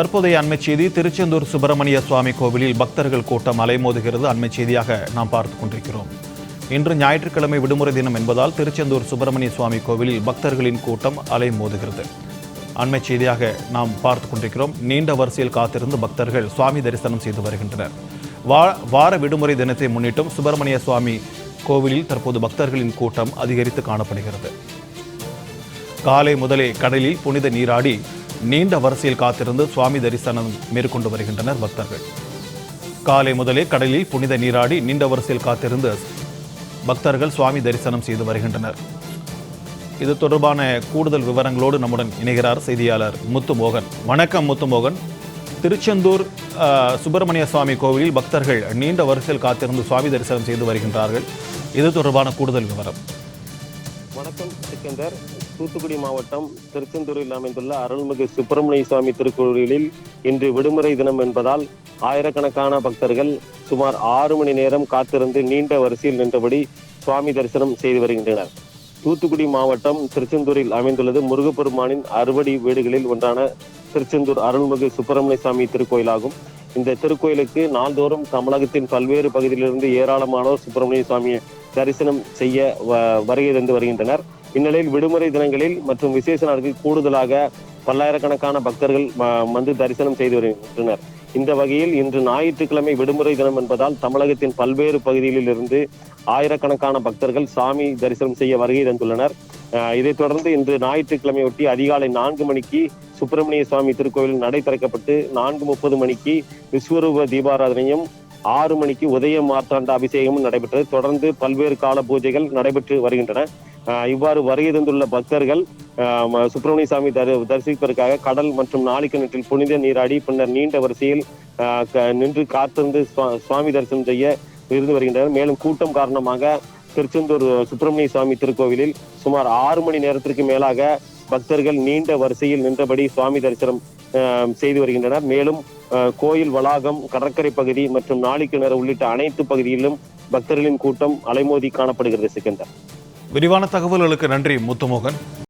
தற்போதைய அண்மை செய்தி திருச்செந்தூர் சுப்பிரமணிய சுவாமி கோவிலில் பக்தர்கள் கூட்டம் அலைமோதுகிறது அண்மை செய்தியாக நாம் பார்த்து கொண்டிருக்கிறோம். இன்று ஞாயிற்றுக்கிழமை விடுமுறை தினம் என்பதால் திருச்செந்தூர் சுப்பிரமணிய சுவாமி கோவிலில் பக்தர்களின் கூட்டம் அலைமோதுகிறது அண்மை செய்தியாக நாம் பார்த்து கொண்டிருக்கிறோம். நீண்ட வரிசையில் காத்திருந்து பக்தர்கள் சுவாமி தரிசனம் செய்து வருகின்றனர். வா வார விடுமுறை தினத்தை முன்னிட்டும் சுப்பிரமணிய சுவாமி கோவிலில் தற்போது பக்தர்களின் கூட்டம் அதிகரித்து காணப்படுகிறது. காலை முதலே கடலில் புனித நீராடி நீண்ட வரிசையில் காத்திருந்து சுவாமி தரிசனம் மேற்கொண்டு வருகின்றனர் பக்தர்கள். காலை முதலே கடலில் புனித நீராடி நீண்ட வரிசையில் காத்திருந்து பக்தர்கள் சுவாமி தரிசனம் செய்து வருகின்றனர். இது தொடர்பான கூடுதல் விவரங்களோடு நம்முடன் இணைகிறார் செய்தியாளர் முத்துமோகன். வணக்கம் முத்துமோகன். திருச்செந்தூர் சுப்பிரமணிய சுவாமி கோவிலில் பக்தர்கள் நீண்ட வரிசையில் காத்திருந்து சுவாமி தரிசனம் செய்து வருகின்றார்கள். இது தொடர்பான கூடுதல் விவரம். வணக்கம் சிக்கந்தர். தூத்துக்குடி மாவட்டம் திருச்செந்தூரில் அமைந்துள்ள அருள்மிகு சுப்பிரமணிய சுவாமி திருக்கோயிலில் இன்று விடுமுறை தினம் என்பதால் ஆயிரக்கணக்கான பக்தர்கள் சுமார் ஆறு மணி நேரம் காத்திருந்து நீண்ட வரிசையில் நின்றபடி சுவாமி தரிசனம் செய்து வருகின்றனர். தூத்துக்குடி மாவட்டம் திருச்செந்தூரில் அமைந்துள்ளது முருகப்பெருமானின் அறுபடி வீடுகளில் ஒன்றான திருச்செந்தூர் அருள்மிகு சுப்பிரமணிய சுவாமி திருக்கோயிலாகும். இந்த திருக்கோயிலுக்கு நாள்தோறும் தமிழகத்தின் பல்வேறு பகுதியிலிருந்து ஏராளமானோர் சுப்பிரமணிய சுவாமியை தரிசனம் செய்ய வ- வருகை தந்து வருகின்றனர். இந்நிலையில் விடுமுறை தினங்களில் மற்றும் விசேஷ நாட்களில் கூடுதலாக பல்லாயிரக்கணக்கான பக்தர்கள் வந்து தரிசனம் செய்து வருகின்றனர். இந்த வகையில் இன்று ஞாயிற்றுக்கிழமை விடுமுறை தினம் என்பதால் தமிழகத்தின் பல்வேறு பகுதிகளில் இருந்து ஆயிரக்கணக்கான பக்தர்கள் சாமி தரிசனம் செய்ய வருகை தந்துள்ளனர். இதைத் தொடர்ந்து இன்று ஞாயிற்றுக்கிழமையொட்டி அதிகாலை நான்கு மணிக்கு சுப்பிரமணிய சுவாமி திருக்கோவில் நடை திறக்கப்பட்டு நான்கு முப்பது மணிக்கு விஸ்வரூப தீபாராதனையும் ஆறு மணிக்கு உதய மார்த்தாண்ட அபிஷேகமும் நடைபெற்றது. தொடர்ந்து பல்வேறு கால பூஜைகள் நடைபெற்று வருகின்றன. இவ்வாறு வருகை தந்துள்ள பக்தர்கள் சுப்பிரமணிய சாமி தரி தரிசிப்பதற்காக கடல் மற்றும் நாளிக்கிணற்றில் புனித நீராடி பின்னர் நீண்ட வரிசையில் நின்று காத்திருந்து சுவாமி தரிசனம் செய்ய இருந்து வருகின்றனர். மேலும் கூட்டம் காரணமாக திருச்செந்தூர் சுப்பிரமணிய சுவாமி திருக்கோவிலில் சுமார் ஆறு மணி நேரத்திற்கு மேலாக பக்தர்கள் நீண்ட வரிசையில் நின்றபடி சுவாமி தரிசனம் செய்து வருகின்றனர். மேலும் கோயில் வளாகம் கடற்கரை பகுதி மற்றும் நாளிக்கிணறு உள்ளிட்ட அனைத்து பகுதியிலும் பக்தர்களின் கூட்டம் அலைமோதி காணப்படுகிறது சிக்கந்தர். விரிவான தகவல்களுக்கு நன்றி முத்துமோகன்.